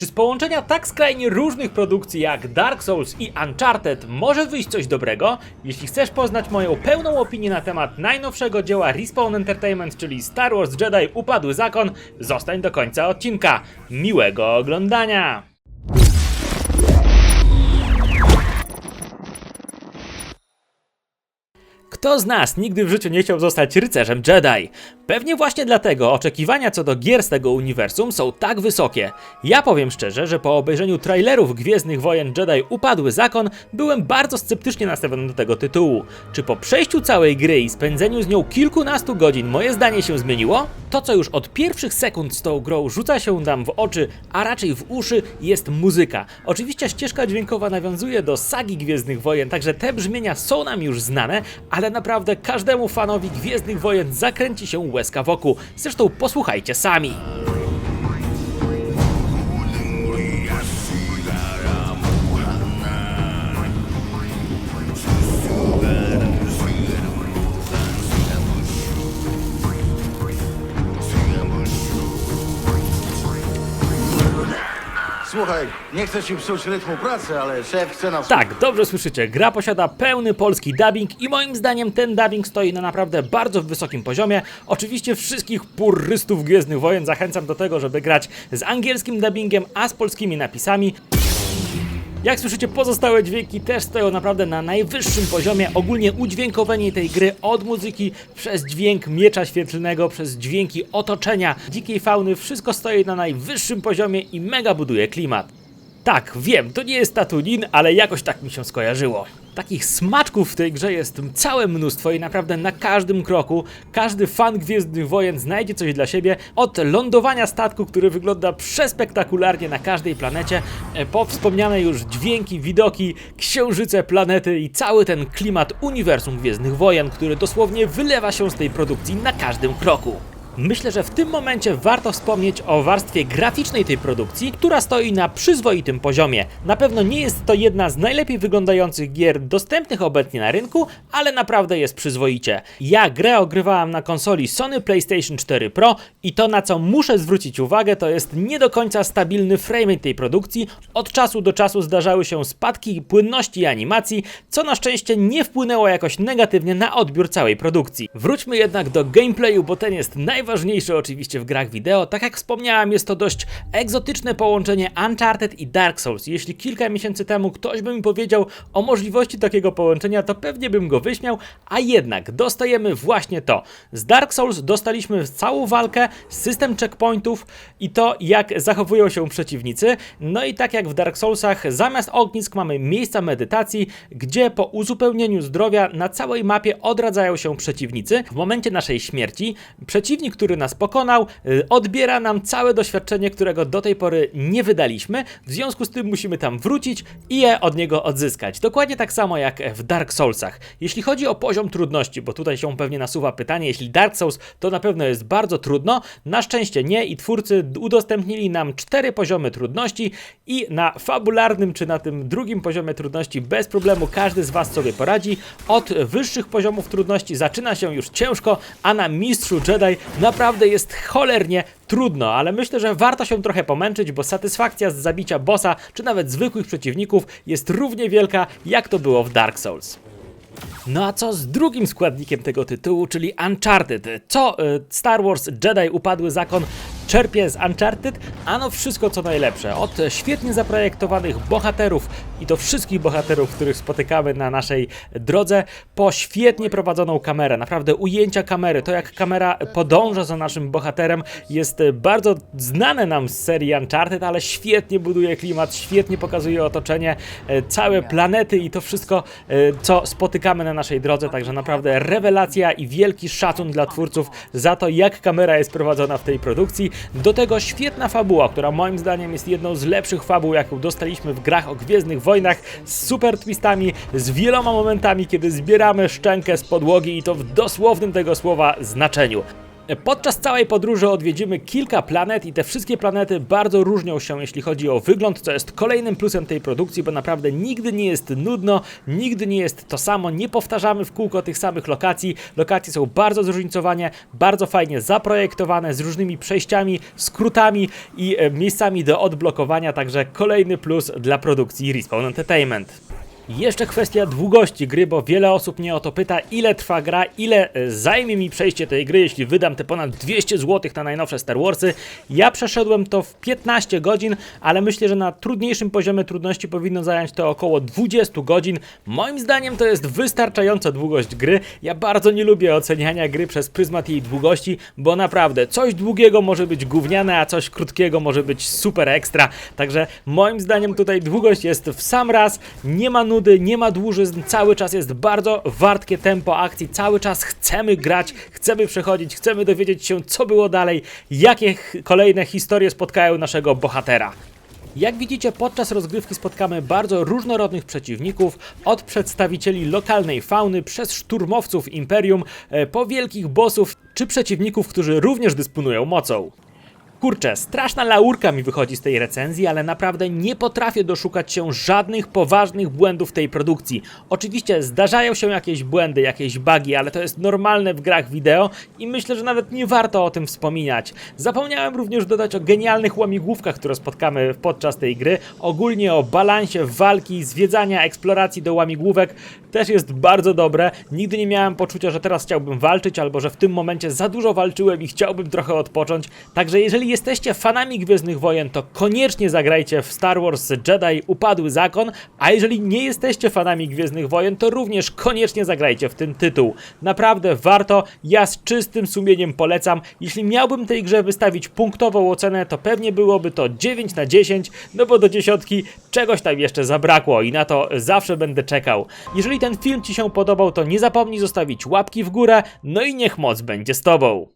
Czy z połączenia tak skrajnie różnych produkcji jak Dark Souls i Uncharted może wyjść coś dobrego? Jeśli chcesz poznać moją pełną opinię na temat najnowszego dzieła Respawn Entertainment, czyli Star Wars Jedi Upadły Zakon, zostań do końca odcinka. Miłego oglądania! Kto z nas nigdy w życiu nie chciał zostać rycerzem Jedi? Pewnie właśnie dlatego oczekiwania co do gier z tego uniwersum są tak wysokie. Ja powiem szczerze, że po obejrzeniu trailerów Gwiezdnych Wojen Jedi Upadły Zakon byłem bardzo sceptycznie nastawiony do tego tytułu. Czy po przejściu całej gry i spędzeniu z nią kilkunastu godzin moje zdanie się zmieniło? To co już od pierwszych sekund z tą grą rzuca się nam w oczy, a raczej w uszy jest muzyka. Oczywiście ścieżka dźwiękowa nawiązuje do sagi Gwiezdnych Wojen, także te brzmienia są nam już znane, ale naprawdę każdemu fanowi Gwiezdnych Wojen zakręci się łezka wokół. Zresztą posłuchajcie sami. Słuchaj, nie chcę ci psuć rytmu pracy, ale szef chce nas... Tak, dobrze słyszycie, gra posiada pełny polski dubbing i moim zdaniem ten dubbing stoi na naprawdę bardzo wysokim poziomie. Oczywiście wszystkich purystów Gwiezdnych Wojen zachęcam do tego, żeby grać z angielskim dubbingiem, a z polskimi napisami. Jak słyszycie, pozostałe dźwięki też stoją naprawdę na najwyższym poziomie. Ogólnie udźwiękowienie tej gry od muzyki przez dźwięk miecza świetlnego, przez dźwięki otoczenia, dzikiej fauny, wszystko stoi na najwyższym poziomie i mega buduje klimat. Tak, wiem, to nie jest Tatooine, ale jakoś tak mi się skojarzyło. Takich smaczków w tej grze jest całe mnóstwo i naprawdę na każdym kroku każdy fan Gwiezdnych Wojen znajdzie coś dla siebie. Od lądowania statku, który wygląda przespektakularnie na każdej planecie, e, po wspomniane już dźwięki, widoki, księżyce, planety i cały ten klimat uniwersum Gwiezdnych Wojen, który dosłownie wylewa się z tej produkcji na każdym kroku. Myślę, że w tym momencie warto wspomnieć o warstwie graficznej tej produkcji, która stoi na przyzwoitym poziomie. Na pewno nie jest to jedna z najlepiej wyglądających gier dostępnych obecnie na rynku, ale naprawdę jest przyzwoicie. Ja grę ogrywałam na konsoli Sony PlayStation 4 Pro i to na co muszę zwrócić uwagę to jest nie do końca stabilny frame tej produkcji. Od czasu do czasu zdarzały się spadki płynności animacji, co na szczęście nie wpłynęło jakoś negatywnie na odbiór całej produkcji. Wróćmy jednak do gameplayu, bo ten jest najważniejszy oczywiście w grach wideo. Tak jak wspomniałem, jest to dość egzotyczne połączenie Uncharted i Dark Souls. Jeśli kilka miesięcy temu ktoś by mi powiedział o możliwości takiego połączenia, to pewnie bym go wyśmiał, a jednak dostajemy właśnie to. Z Dark Souls dostaliśmy całą walkę, system checkpointów i to, jak zachowują się przeciwnicy. No i tak jak w Dark Soulsach, zamiast ognisk mamy miejsca medytacji, gdzie po uzupełnieniu zdrowia na całej mapie odradzają się przeciwnicy. W momencie naszej śmierci przeciwnik, który nas pokonał, y, odbiera nam całe doświadczenie, którego do tej pory nie wydaliśmy. W związku z tym musimy tam wrócić i je od niego odzyskać. Dokładnie tak samo jak w Dark Soulsach. Jeśli chodzi o poziom trudności, bo tutaj się pewnie nasuwa pytanie, jeśli Dark Souls to na pewno jest bardzo trudno, na szczęście nie i twórcy udostępnili nam cztery poziomy trudności i na fabularnym czy na tym drugim poziomie trudności bez problemu każdy z Was sobie poradzi. Od wyższych poziomów trudności zaczyna się już ciężko, a na mistrzu Jedi naprawdę jest cholernie trudno, ale myślę, że warto się trochę pomęczyć, bo satysfakcja z zabicia bossa czy nawet zwykłych przeciwników jest równie wielka, jak to było w Dark Souls. No a co z drugim składnikiem tego tytułu, czyli Uncharted? Co y, Star Wars Jedi Upadły Zakon czerpie z Uncharted? Ano wszystko co najlepsze. Od świetnie zaprojektowanych bohaterów i to wszystkich bohaterów, których spotykamy na naszej drodze, po świetnie prowadzoną kamerę. Naprawdę ujęcia kamery, to jak kamera podąża za naszym bohaterem jest bardzo znane nam z serii Uncharted, ale świetnie buduje klimat, świetnie pokazuje otoczenie, y, całe planety i to wszystko, y, co spotykamy na naszej drodze, także naprawdę rewelacja i wielki szacun dla twórców za to, jak kamera jest prowadzona w tej produkcji. Do tego świetna fabuła, która moim zdaniem jest jedną z lepszych fabuł, jaką dostaliśmy w grach o Gwiezdnych Wojnach, z super twistami, z wieloma momentami, kiedy zbieramy szczękę z podłogi i to w dosłownym tego słowa znaczeniu. Podczas całej podróży odwiedzimy kilka planet i te wszystkie planety bardzo różnią się, jeśli chodzi o wygląd, co jest kolejnym plusem tej produkcji, bo naprawdę nigdy nie jest nudno, nigdy nie jest to samo, nie powtarzamy w kółko tych samych lokacji. Lokacje są bardzo zróżnicowane, bardzo fajnie zaprojektowane, z różnymi przejściami, skrótami i e, miejscami do odblokowania, także kolejny plus dla produkcji Respawn Entertainment. Jeszcze kwestia długości gry, bo wiele osób mnie o to pyta, ile trwa gra, ile e, zajmie mi przejście tej gry, jeśli wydam te ponad 200 zł na najnowsze Star Warsy. Ja przeszedłem to w 15 godzin, ale myślę, że na trudniejszym poziomie trudności powinno zająć to około 20 godzin. Moim zdaniem to jest wystarczająca długość gry. Ja bardzo nie lubię oceniania gry przez pryzmat jej długości, bo naprawdę coś długiego może być gówniane, a coś krótkiego może być super ekstra. Także moim zdaniem tutaj długość jest w sam raz, nie ma nudy, nie ma dłużyzn, cały czas jest bardzo wartkie tempo akcji, cały czas chcemy grać, chcemy przechodzić, chcemy dowiedzieć się co było dalej, jakie kolejne historie spotkają naszego bohatera. Jak widzicie, podczas rozgrywki spotkamy bardzo różnorodnych przeciwników, od przedstawicieli lokalnej fauny, przez szturmowców Imperium, e, po wielkich bossów, czy przeciwników, którzy również dysponują mocą. Kurczę, straszna laurka mi wychodzi z tej recenzji, ale naprawdę nie potrafię doszukać się żadnych poważnych błędów tej produkcji. Oczywiście zdarzają się jakieś błędy, jakieś bugi, ale to jest normalne w grach wideo i myślę, że nawet nie warto o tym wspominać. Zapomniałem również dodać o genialnych łamigłówkach, które spotkamy podczas tej gry, ogólnie o balansie walki, zwiedzania, eksploracji do łamigłówek. Też jest bardzo dobre. Nigdy nie miałem poczucia, że teraz chciałbym walczyć, albo że w tym momencie za dużo walczyłem i chciałbym trochę odpocząć. Także jeżeli jesteście fanami Gwiezdnych Wojen, to koniecznie zagrajcie w Star Wars Jedi Upadły Zakon, a jeżeli nie jesteście fanami Gwiezdnych Wojen, to również koniecznie zagrajcie w ten tytuł. Naprawdę warto, ja z czystym sumieniem polecam. Jeśli miałbym tej grze wystawić punktową ocenę, to pewnie byłoby to 9 na 10, no bo do dziesiątki czegoś tam jeszcze zabrakło i na to zawsze będę czekał. Jeżeli ten film Ci się podobał, to nie zapomnij zostawić łapki w górę, no i niech moc będzie z Tobą.